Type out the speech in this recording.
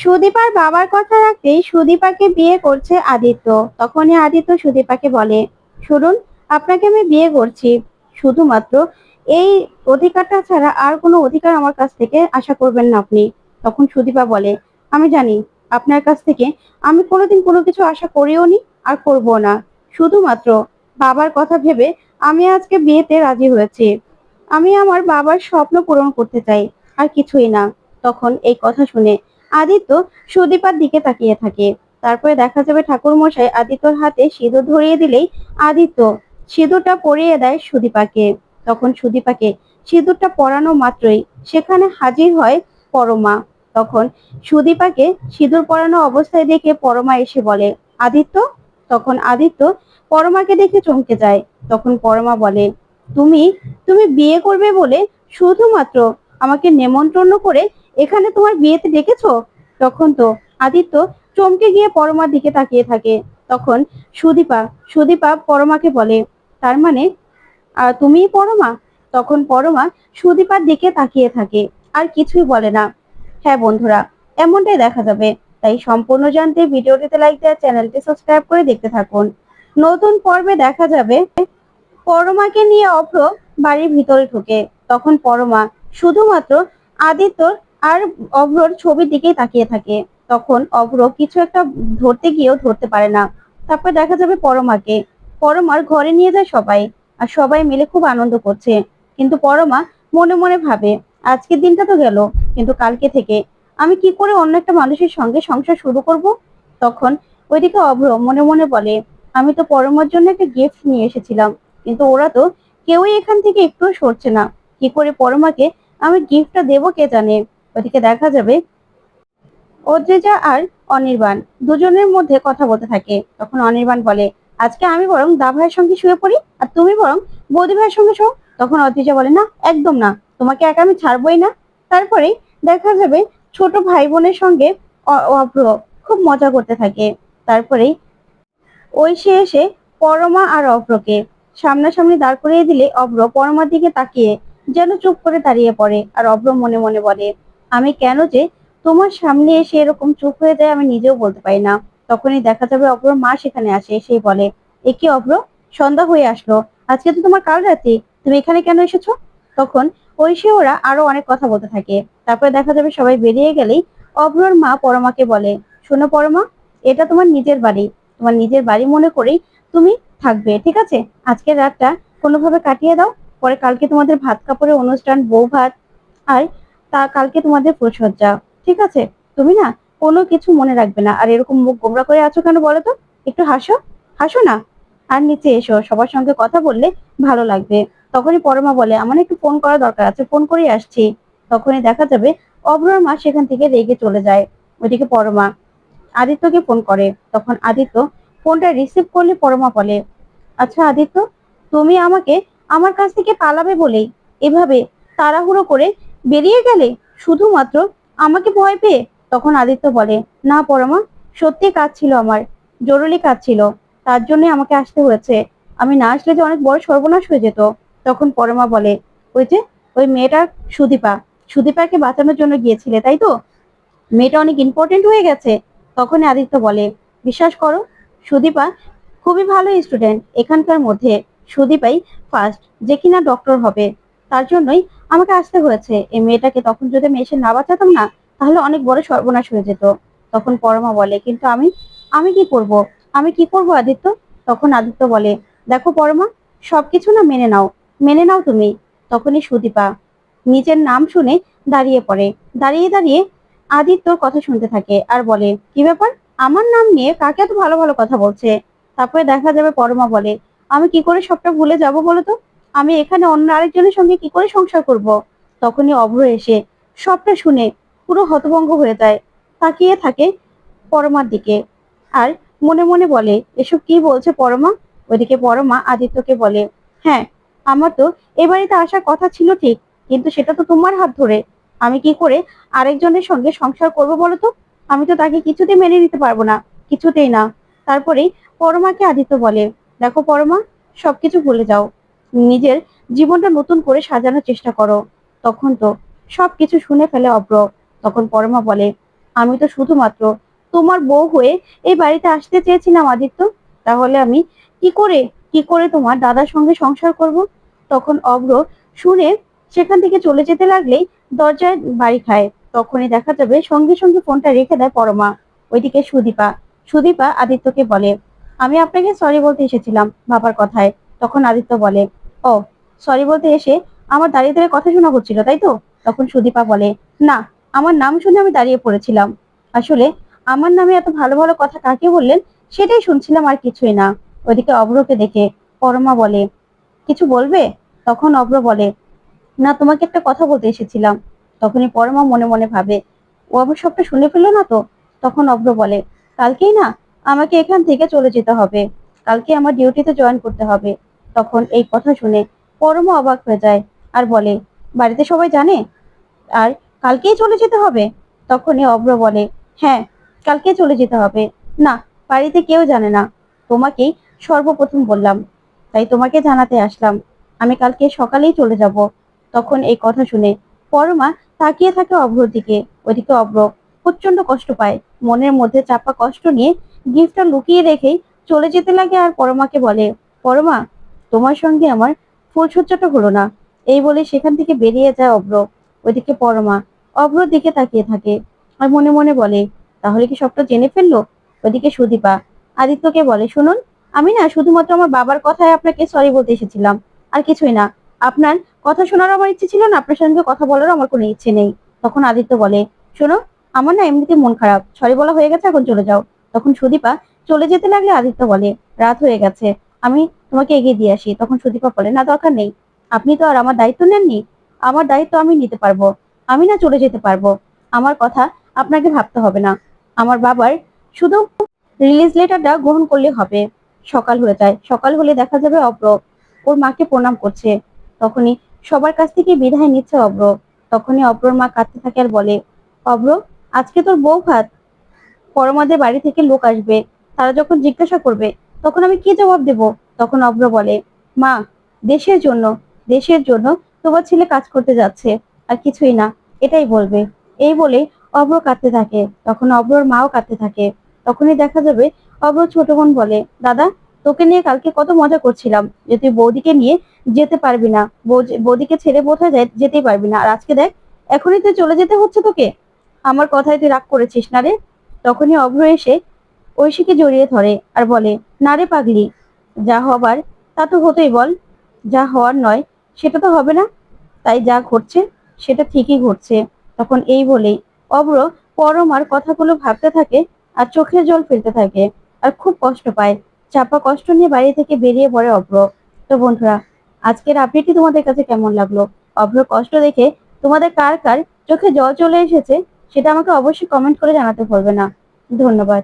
সুদীপার বাবার কথা রাখতেই সুদীপাকে বিয়ে করছে আদিত্য। তখনই আদিত্য সুদীপাকে বলে, শুনুন, আপনাকে আমি বিয়ে করছি। শুধুমাত্র এই অধিকারটা ছাড়া আর কোনো অধিকার আমার কাছ থেকে আশা করবেন না আপনি। তখন সুদীপা বলে, আমি জানি, আপনার কাছ থেকে আমি কোনোদিন কোনো কিছু আশা করিও নি আর করব না। শুধুমাত্র বাবার কথা ভেবে আমি আজকে বিয়েতে রাজি হয়েছি। আমি আমার বাবার স্বপ্ন পূরণ করতে চাই, আর কিছুই না। তখন এই কথা শুনে আদিত্য সুদীপার দিকে তাকিয়ে থাকে। তারপরে দেখা যাবে ঠাকুর মশাই আদিত্যর হাতে সিঁদুর ধরিয়ে দিলেই আদিত্য সিঁদুরটা পরিয়ে দেয় সুদীপাকে। তখন সুদীপাকে সিঁদুরটা পরানো মাত্রই সেখানে হাজির হয় পরমা। তখন সুদীপাকে সিঁদুর পরানো অবস্থায় দেখে পরমা এসে বলে, আদিত্য? তখন আদিত্য পরমাকে দেখে চমকে যায়। তখন পরমা বলে, তুমি তুমি বিয়ে করবে বলে শুধুমাত্র আমাকে নেমন্ত্রণ করে এখানে তোমার বিয়েতে ডেকেছো? তখন তো আদিত্য চমকে গিয়ে পরমার দিকে তাকিয়ে থাকে। তখন সুদীপা সুদীপা পরমাকে বলে, তার মানে তুমিই পরমা? তখন পরমা সুদীপার দিকে তাকিয়ে থাকে, আর কিছুই বলে না। হ্যাঁ বন্ধুরা, এমনটাই দেখা যাবে। তাই সম্পূর্ণ জানতে ভিডিওটিতে লাইক দেওয়া চ্যানেলটি সাবস্ক্রাইব করে দেখতে থাকুন। নতুন পর্বে দেখা যাবে, পরমাকে নিয়ে অভ্র বাড়ির ভিতরে ঢুকে। তখন পরমা শুধুমাত্র আদিত্যর আর অভ্রর ছবির দিকেই তাকিয়ে থাকে। তখন অভ্র কিছু একটা ধরতে গিয়েও ধরতে পারে না। তারপর দেখা যাবে পরমাকে। পরমার ঘরে নিয়ে যায় সবাই। আর সবাই মিলে খুব আনন্দ করছে। কিন্তু পরমা মনে মনে ভাবে, আজকের দিনটা তো গেল, কিন্তু কালকে থেকে। আমি কি করে অন্য একটা মানুষের সঙ্গে সংসার শুরু করব? তখন ওইদিকে অভ্র মনে মনে বলে, আমি তো পরমার জন্য একটা গিফট নিয়ে এসেছিলাম, কিন্তু ওরা তো কেউই এখান থেকে একটু সরছে না। কি করে পরমাকে আমি গিফটটা দেবো কে জানে? ওদিকে দেখা যাবে। অদ্রেজা আর অনির্বাণ দুজনের মধ্যে কথা বলতে থাকে। তখন অনির্বাণ বলে, আজকে আমি বরং দা ভাইয়ের সঙ্গে শুয়ে পড়ি আর তুমি বরং বৌদি ভাইয়ের সঙ্গে শো। তখন অদ্রিজা বলে, না, একদম না, তোমাকে একা আমি ছাড়বই না। তারপরে দেখা যাবে ছোট ভাই বোনের সঙ্গে অভ্র খুব মজা করতে থাকে। তারপরেই ঐশী এসে পরমা আর অভ্রকে সামনাসামনি দাঁড় করিয়ে দিলে অভ্র পরমার দিকে তাকিয়ে যেন চুপ করে দাঁড়িয়ে পড়ে। আর অভ্র মনে মনে বলে আমি কেন যে তোমার সামনে এসে এরকম চুপ হয়ে যায় আমি নিজেও বলতে পারি না। তখনই দেখা যাবে অভ্র মা সেখানে আসে সেই বলে, এ কি অভ্র সন্ধ্যা হয়ে আসলো। আজকে তো তোমার কাল রাতে তুমি এখানে কেন এসেছ? তখন ঐশী ওরা আরও অনেক কথা বলতে থাকে। তারপরে দেখা যাবে সবাই বেরিয়ে গেলেই অভ্রর মা পরমাকে বলে, শোনো পরমা, এটা তোমার নিজের বাড়ি। তোমার নিজের বাড়ি মনে করেই তুমি থাকবে, ঠিক আছে? আজকের রাতটা কোনোভাবে কাটিয়ে দাও। পরে কালকে তোমাদের ভাত কাপড়ের অনুষ্ঠান, বউ ভাত, আর তা কালকে তোমাদের প্রসজ্জা, ঠিক আছে? তুমি না কোনো কিছু মনে রাখবে না। আর এরকম মুখ গোমরা করে আছো কেন বলো তো? একটু হাসো হাসো না। আর নিচে এসো, সবার সঙ্গে কথা বললে ভালো লাগবে। তখনই পরমা বলে, আমার একটু ফোন করা দরকার আছে ফোন করেই আসছি। তখনই দেখা যাবে অভ্রর মা সেখান থেকে রেগে চলে যায়। ওইদিকে পরমা, আদিত্যকে ফোন করে। তখন আদিত্য ফোনটা রিসিভ করলে পরমা বলে আচ্ছা আদিত্য, তুমি আমাকে আমার কাছ থেকে পালাবে বলেই এভাবে তাড়াহুড়ো করে বেরিয়ে গেলে শুধুমাত্র আমাকে ভয় পেয়ে? তখন আদিত্য বলে, না পরমা, সত্যি কাজ ছিল আমার, জরুরি কাজ ছিল, তার জন্য আমাকে আসতে হয়েছে। আমি না আসলে যে অনেক বড় সর্বনাশ হয়ে যেত। তখন পরমা বলে, ওই যে, ওই মেয়েটা সুদীপা, সুদীপাকে বাঁচানোর জন্য গিয়েছিলে, তাই তো? মেয়েটা অনেক ইম্পর্টেন্ট হয়ে গেছে। তখনই আদিত্য বলে, বিশ্বাস করো, সুদীপা খুবই ভালো স্টুডেন্ট এখানকার মধ্যে সুদীপাই ফার্স্ট যে কিনা ডক্টর হবে। তার জন্যই আমাকে আসতে হয়েছে। এই মেয়েটাকে তখন যদি আমি এসে না বাঁচাতাম না, তাহলে অনেক বড় সর্বনাশ হয়ে যেত। তখন পরমা বলে, কিন্তু আমি আমি কি করব? আমি কি করব আদিত্য? তখন আদিত্য বলে, দেখো পরমা, সবকিছু না মেনে নাও। মেনে নাও তুমি। তখনই সুদীপা নিজের নাম শুনে দাঁড়িয়ে পড়ে। দাঁড়িয়ে দাঁড়িয়ে আদিত্যর কথা শুনতে থাকে আর বলে, কি ব্যাপার? আমার নাম নিয়ে কাকে এত ভালো ভালো কথা বলছে? তারপরে দেখা যাবে পরমা বলে, আমি কি করে সবটা ভুলে যাব বলো তো? আমি এখানে অন্য আরেকজনের সঙ্গে কি করে সংসার করব? তখনই অভ্র এসে সবটা শুনে পুরো হতভঙ্গ হয়ে যায়, তাকিয়ে থাকে পরমার দিকে। আর মনে মনে বলে, এসব কি বলছে পরমা? ওইদিকে পরমা আদিত্যকে বলে হ্যাঁ আমার তো এ বাড়িতে আসার কথা ছিল ঠিক, কিন্তু সেটা তো তোমার হাত ধরে। আমি কি করে আরেকজনের সঙ্গে সংসার করব বলো তো আমি তো তাকে কিছুতেই মেনে নিতে পারব না, কিছুতেই না। তারপরেই পরমাকে আদিত্য বলে, দেখো পরমা, সবকিছু ভুলে যাও। নিজের জীবনটা নতুন করে সাজানোর চেষ্টা করো। তখন তো সবকিছু শুনে ফেলে অব্র। তখন পরমা বলে, আমি তো শুধুমাত্র তোমার বউ হয়ে এই বাড়িতে আসতে চেয়েছিলাম আদিত্য। তাহলে আমি কি করে কি করে তোমার দাদার সঙ্গে সংসার করব? তখন অব্র শুনে সেখান থেকে চলে যেতে লাগলেই দরজায় বাড়ি খায়। তখনই দেখা যাবে সঙ্গে সঙ্গে ফোনটা রেখে দেয় পরমা। ওইদিকে সুদীপা সুদীপা আদিত্যকে বলে, আমি আপনাকে সরি বলতে এসেছিলাম বাবার কথায়। তখন আদিত্য বলে ও সরি বলতে এসে আমার দাঁড়িয়ে দাঁড়িয়ে কথা শোনা হচ্ছিল, তাই তো? তখন সুদীপা বলে, না, আমার নাম শুনে আমি দাঁড়িয়ে পড়েছিলাম। আসলে আমার নামে এত ভালো ভালো কথা কাকে বললেন সেটাই শুনছিলাম আর কিছুই না। ওইদিকে অব্রকে দেখে পরমা বলে, কিছু বলবে? তখন অব্র বলে, না, তোমাকে একটা কথা বলতে এসেছিলাম। তখনই পরমা মনে মনে ভাবে, ও আবার সবটা শুনে ফেলল না তো? তখন অব্র বলে, কালকেই না, আমাকে এখান থেকে চলে যেতে হবে। কালকে আমার ডিউটিতে জয়েন করতে হবে। তখন এই কথা শুনে পরমা অবাক হয়ে যায় আর বলে, বাড়িতে সবাই জানে? আর কালকেই চলে যেতে হবে? তখনই অব্র বলে হ্যাঁ কালকে চলে যেতে হবে। না, বাড়িতে কেউ জানে না। তোমাকেই সর্বপ্রথম বললাম। তাই তোমাকে জানাতে আসলাম। আমি কালকে সকালেই চলে যাব। তখন এই কথা শুনে পরমা তাকিয়ে থাকে অভ্রর দিকে। ওদিকে অভ্র প্রচণ্ড কষ্ট পায়। মনের মধ্যে চাপা কষ্ট নিয়ে গিফটটা লুকিয়ে রেখেই চলে যেতে লাগে আর পরমাকে বলে, পরমা তোমার সঙ্গে আমার ফুলসজ্জাটা হলো না। এই বলে সেখান থেকে বেরিয়ে যায় অভ্র। ওইদিকে পরমা অভ্রর দিকে তাকিয়ে থাকে আর মনে মনে বলে, তাহলে কি সবটা জেনে ফেলল? ওইদিকে সুদীপা আদিত্যকে বলে, শুনুন, আমি না শুধুমাত্র আমার বাবার কথায় আপনাকে সরি বলতে এসেছিলাম। আর কিছুই না। আপনার কথা শোনার আমার ইচ্ছে ছিল না, আপনার সঙ্গে কথা বলারও আমার কোনো ইচ্ছে নেই। তখন আদিত্য বলে, শোনো, আমার না এমনিতে মন খারাপ। সরি বলা হয়ে গেছে, এখন চলে যাও। তখন সুদীপা চলে যেতে লাগলে আদিত্য বলে, রাত হয়ে গেছে। আমি তোমাকে এগিয়ে দিয়ে আসি। তখন সুদীপা বলে, না, দরকার নেই। আপনি তো আর আমার দায়িত্ব নেননি। আমার দায়িত্ব আমি নিতে পারব। আমি না চলে যেতে পারব। আমার কথা আপনাকে ভাবতে হবে না। আমার বাবার শুধু রিলিজ লেটারটা গ্রহণ করলে হবে। সকাল হয়ে যায়। সকাল হলে দেখা যাবে অব্র ওর মাকে প্রণাম করছে। তখনই সবার কাছ থেকে বিদায় নিচ্ছে অব্র। তখনই অব্রর মা কাঁদতে থাকে আর বলে, অব্র, আজকে তোর বউ ভাত। পরমাদের বাড়ি থেকে লোক আসবে। তারা যখন জিজ্ঞাসা করবে, তখন আমি কি জবাব দেব? তখন অব্র বলে, মা, দেশের জন্য দেশের জন্য তোমার ছেলে কাজ করতে যাচ্ছে আর কিছুই না। এটাই বলবে। এই বলে অব্র কাঁদতে থাকে। তখন অব্রর মাও কাঁদতে থাকে। তখনই দেখা যাবে অব্র ছোট বোন বলে, দাদা, তোকে নিয়ে কালকে কত মজা করছিলাম যে তুই বৌদিকে নিয়ে যেতে পারবি না। বৌদিকে ছেড়ে বোঝা যায়- যেতেই পারবি না। আর আজকে দেখ, এখনই তুই চলে যেতে হচ্ছে তোকে। আমার কথায় তুই রাগ করেছিস না রে? তখনই অভ্র এসে ঐশীকে জড়িয়ে ধরে আর বলে, না রে পাগলি যা হবার তা তো হতেই বল। যা হওয়ার নয়, সেটা তো হবে না। তাই যা ঘটছে, সেটা ঠিকই ঘটছে। তখন এই বলেই অভ্র পরমার কথাগুলো ভাবতে থাকে আর চোখের জল ফেলতে থাকে আর খুব কষ্ট পায়। চাপা কষ্ট নিয়ে বাড়ি থেকে বেরিয়ে পড়ে অব্র। তো বন্ধুরা, আজকের আপডেটটি তোমাদের কাছে কেমন লাগল? অভ্র কষ্ট দেখে তোমাদের কার কার চোখে জল চলে এসেছে, সেটা আমাকে অবশ্যই কমেন্ট করে জানাতে ভুলবে না। ধন্যবাদ।